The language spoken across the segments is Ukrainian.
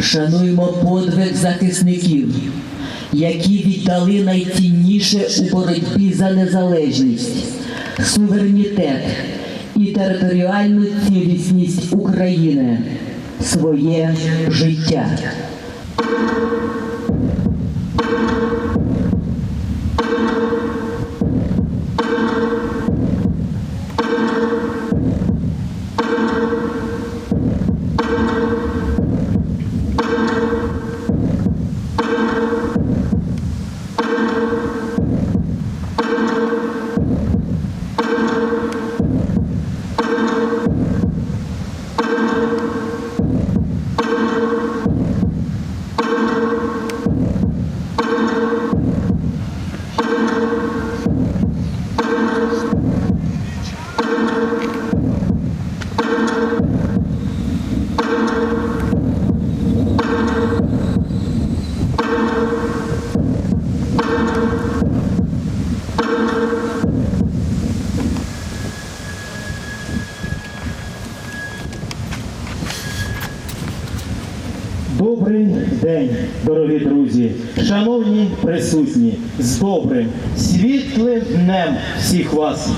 Шануємо подвиг захисників, які віддали найцінніше у боротьбі за незалежність, суверенітет і територіальну цілісність України, своє життя. Шановні присутні, з добрим, світлим днем всіх вас.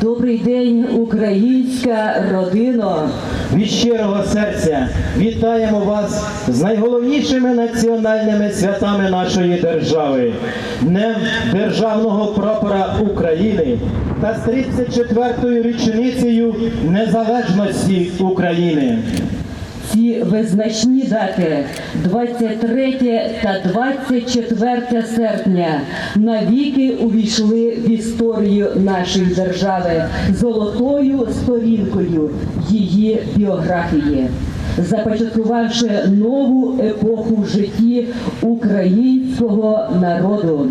Добрий день, українська родино! Від щирого серця вітаємо вас з найголовнішими національними святами нашої держави, Днем Державного прапора України та з 34-ю річницею незалежності України. Ці визначні дати 23 та 24 серпня навіки увійшли в історію нашої держави золотою сторінкою її біографії, започаткувавши нову епоху в житті українського народу.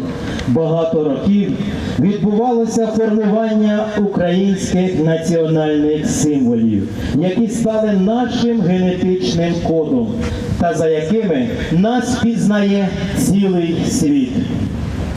Багато років відбувалося формування українських національних символів, які стали нашим генетичним кодом, та за якими нас пізнає цілий світ.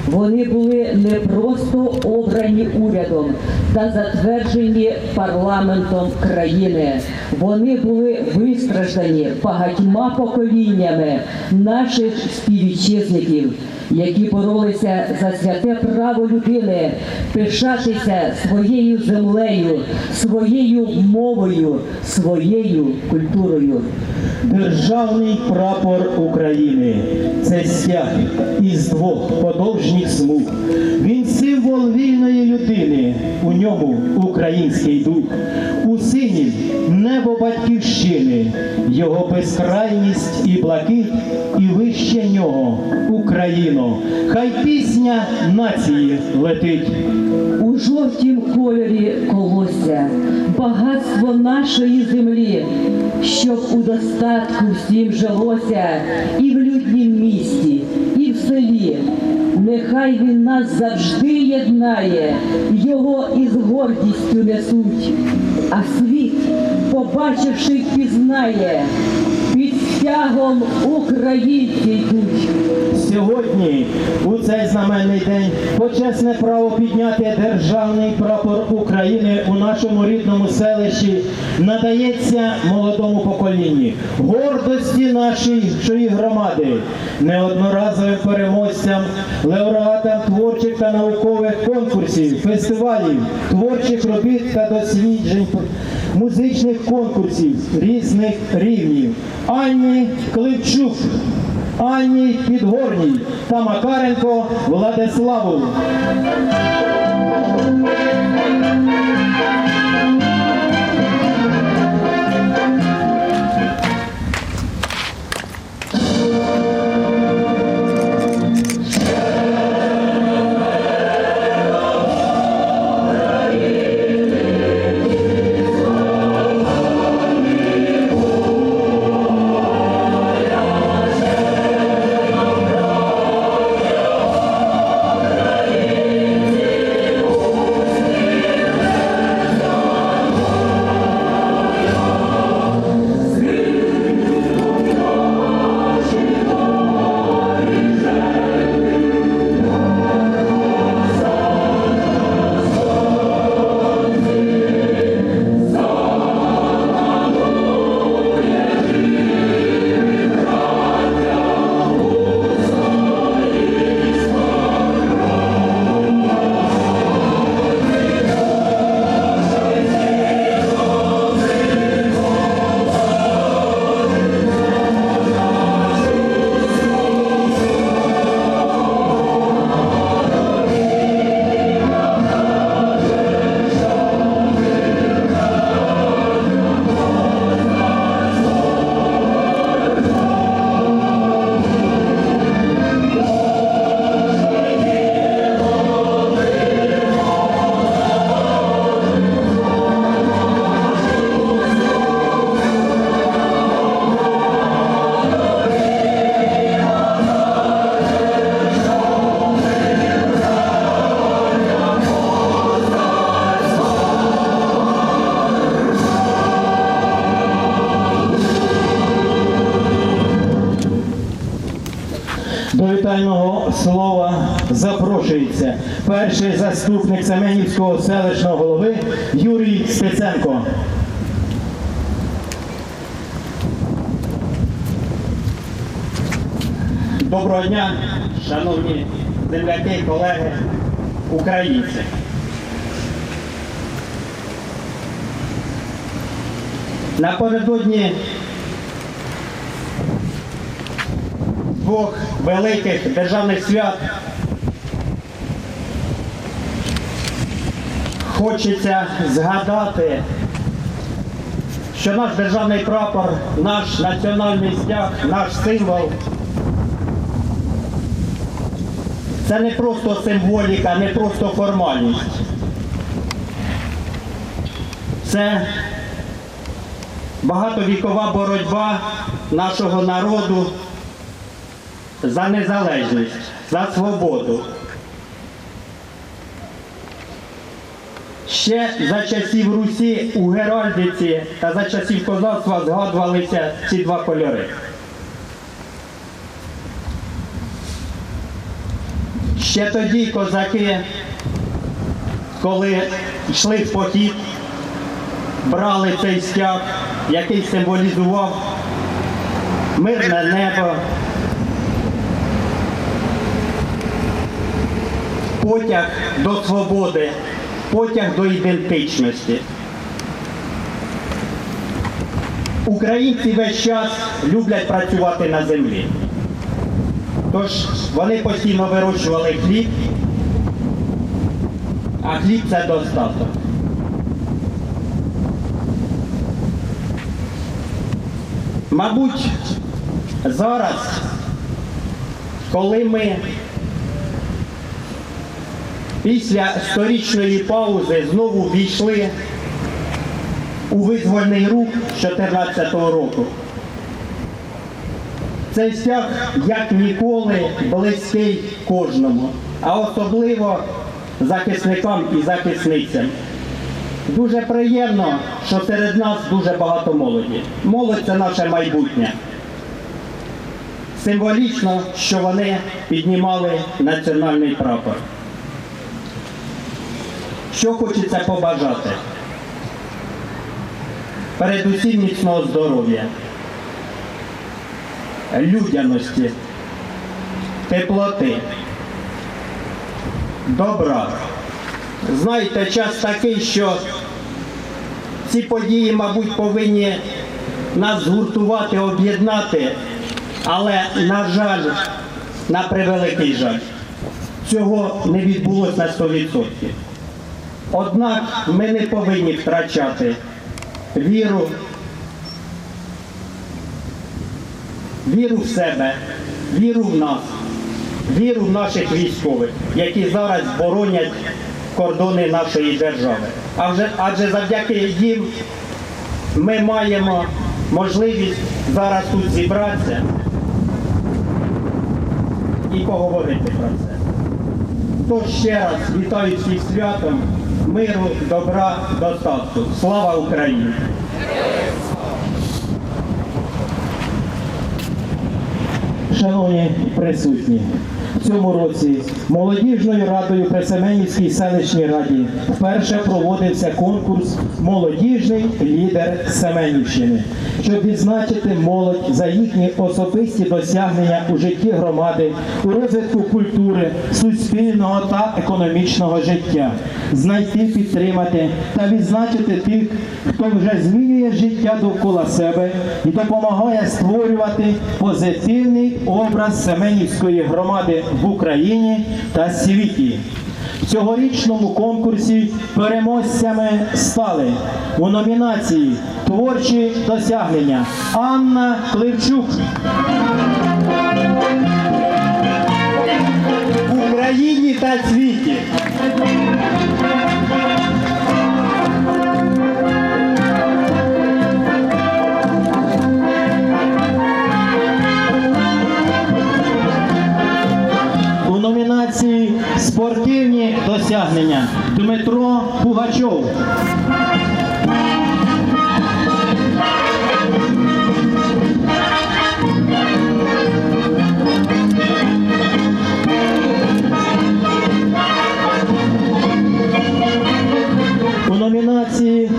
Вони були не просто обрані урядом та затверджені парламентом країни. Вони були вистраждані багатьма поколіннями наших співвітчизників, які боролися за святе право людини пишатися своєю землею, своєю мовою, своєю культурою. Державний прапор України це стяг із двох подовжніх смуг. Він символ вільної людини, у ньому український дух, у синім небо батьківщини, його безкрайність і блакить, і вище нього Україно. Хай пісня нації летить. У жовтім кольорі колосся, багатство нашої землі, щоб у достатку всім жилося і в люднім місті, і в селі. Нехай він нас завжди єднає, його із гордістю несуть, а світ, побачивши, пізнає, стягом українці йдуть. Сьогодні, у цей знаменний день, почесне право підняти державний прапор України у нашому рідному селищі надається молодому поколінні, гордості нашої громади, неодноразовим переможцям, лауреатам творчих та наукових конкурсів, фестивалів, творчих робіт та досліджень музичних конкурсів різних рівнів. Анні Климчук. Анні Підгорній та Макаренко Владиславу. Перший заступник Семенівського селищного голови Юрій Стеценко. Доброго дня, шановні земляки, колеги, українці. Напередодні двох великих державних свят хочеться згадати, що наш державний прапор, наш національний стяг, наш символ це не просто символіка, не просто формальність. Це багатовікова боротьба нашого народу за незалежність, за свободу. Ще за часів Русі у Геральдиці та за часів козацтва згадувалися ці два кольори. Ще тоді козаки, коли йшли в похід, брали цей стяг, який символізував мирне небо, потяг до свободи, потяг до ідентичності. Українці весь час люблять працювати на землі. Тож вони постійно вирощували хліб, а хліб це достаток. Мабуть, зараз, коли ми після сторічної паузи знову війшли у визвольний рух з 2014 року, цей стяг як ніколи близький кожному, а особливо захисникам і захисницям. Дуже приємно, що серед нас дуже багато молоді. Молодь це наше майбутнє. Символічно, що вони піднімали національний прапор. Що хочеться побажати? Передусім міцного здоров'я, людяності, теплоти, добра. Знаєте, час такий, що ці події, мабуть, повинні нас згуртувати, об'єднати, але, на жаль, на превеликий жаль, цього не відбулося на 100%. Однак ми не повинні втрачати віру, віру в себе, віру в нас, віру в наших військових, які зараз боронять кордони нашої держави. Адже, адже завдяки їм ми маємо можливість зараз тут зібратися і поговорити про це. Тож ще раз вітаю всіх святом, миру, добра, достатку. Слава Україні! Шановні присутні, в цьому році молодіжною радою при Семенівській селищній раді вперше проводився конкурс Молодіжний лідер Семенівщини, щоб відзначити молодь за їхні особисті досягнення у житті громади, у розвитку культури, суспільного та економічного життя, знайти, підтримати та відзначити тих, хто вже змінює життя довкола себе і допомагає створювати позитивний образ Семенівської громади в Україні та світі. В цьогорічному конкурсі переможцями стали у номінації Творчі досягнення Анна Кливчук. В Україні та світі. Федерації спортивні досягнення Дмитро Пугачов. У номінації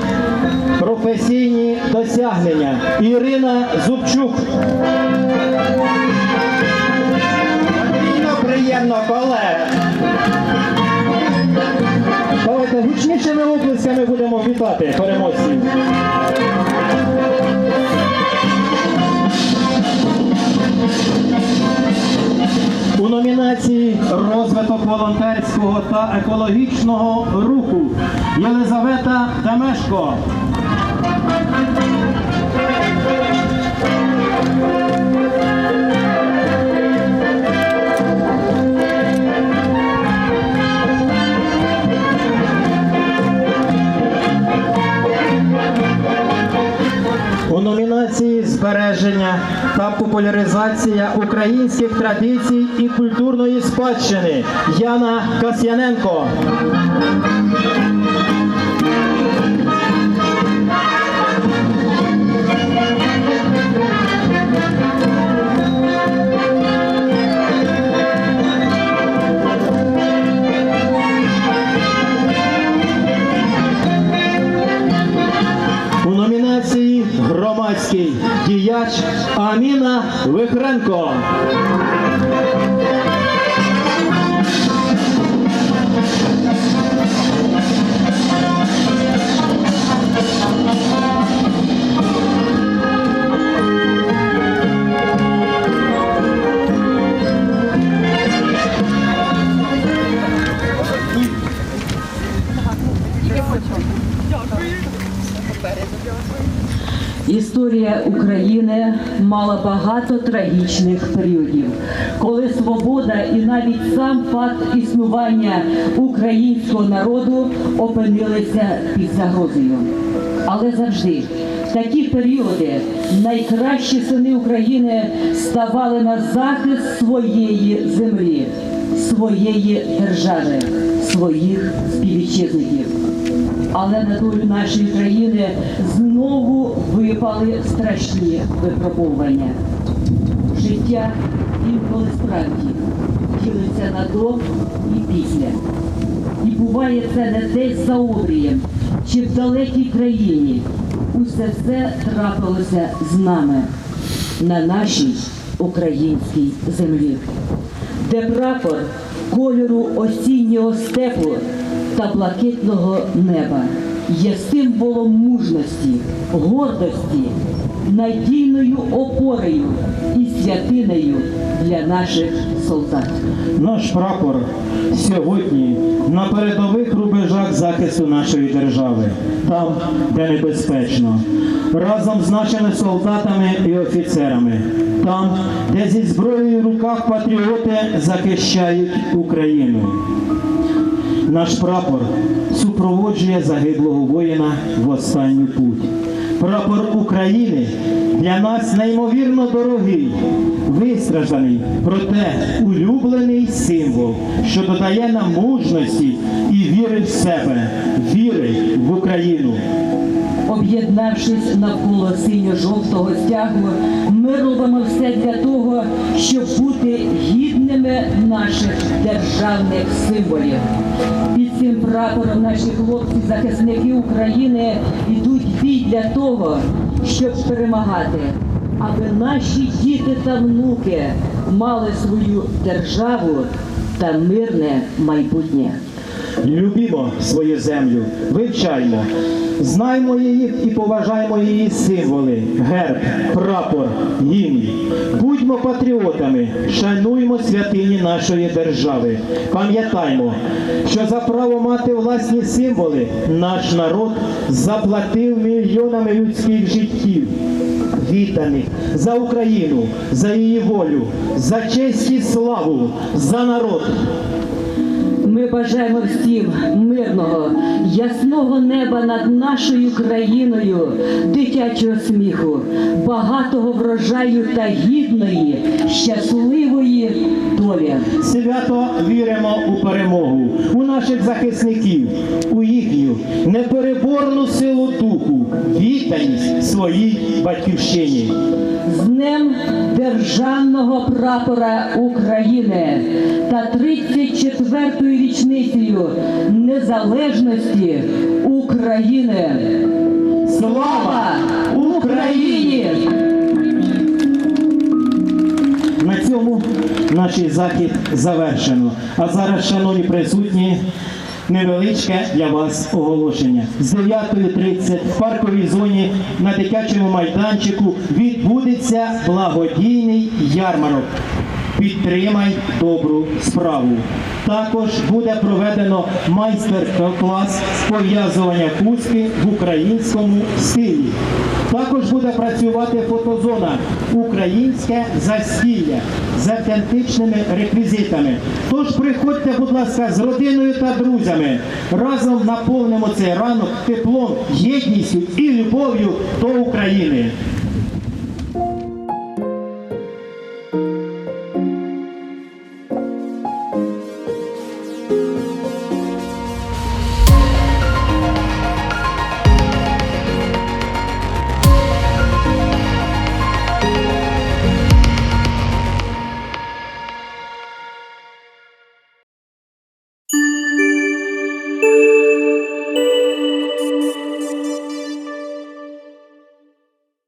професійні досягнення Ірина Зубчук. Чорноколе. Давайте гучнішими оплесками будемо вітати переможців. У номінації розвиток волонтерського та екологічного руху Єлизавета Демешко. У номінації збереження та популяризація українських традицій і культурної спадщини Яна Касьяненко. Громадський діяч Аміна Вихренко. Історія України мала багато трагічних періодів, коли свобода і навіть сам факт існування українського народу опинилися під загрозою. Але завжди в такі періоди найкращі сини України ставали на захист своєї землі, своєї держави, своїх співвітчизників. Але на долю нашої країни знову випали страшні випробування. Життя інколи справді ділиться на до і після. І буває це не десь за обрієм чи в далекій країні. Усе це трапилося з нами на нашій українській землі, де прапор кольору осіннього степу та блакитного неба є символом мужності, гордості, надійною опорою і святинею для наших солдат. Наш прапор сьогодні на передових рубежах захисту нашої держави, там, де небезпечно, разом з нашими солдатами і офіцерами, там, де зі зброєю в руках патріоти захищають Україну. Наш прапор супроводжує загиблого воїна в останню путь. Прапор України для нас неймовірно дорогий, вистражданий, проте улюблений символ, що додає нам мужності і віри в себе, віри в Україну. Об'єднавшись навколо синьо-жовтого стягу, ми робимо все для того, щоб бути гідними наших державних символів. Цим прапором наші хлопці-захисники України йдуть бій для того, щоб перемагати, аби наші діти та внуки мали свою державу та мирне майбутнє. Любімо свою землю, вивчаймо, знаймо її і поважаймо її символи, герб, прапор, гімн. Будьмо патріотами, шануймо святині нашої держави. Пам'ятаймо, що за право мати власні символи наш народ заплатив мільйонами людських життів. Відданих за Україну, за її волю, за честь і славу, за народ. Ми бажаємо всім мирного, ясного неба над нашою країною, дитячого сміху, багатого врожаю та гідної, щасливої долі. Свято віримо у перемогу, у наших захисників, у їхню непереборну силу духу, відданість своїй батьківщині. З Днем Державного прапора України та 34-ю річницею незалежності України. Слава Україні! Цьому наш захід завершено. А зараз, шановні присутні, невеличке для вас оголошення. З 9.30 в парковій зоні на дитячому майданчику відбудеться благодійний ярмарок. Підтримай добру справу. Також буде проведено майстер-клас пов'язування хустки в українському стилі. Також буде працювати фотозона Українське застілля з автентичними реквізитами. Тож приходьте, будь ласка, з родиною та друзями. Разом наповнимо цей ранок теплом, єдністю і любов'ю до України.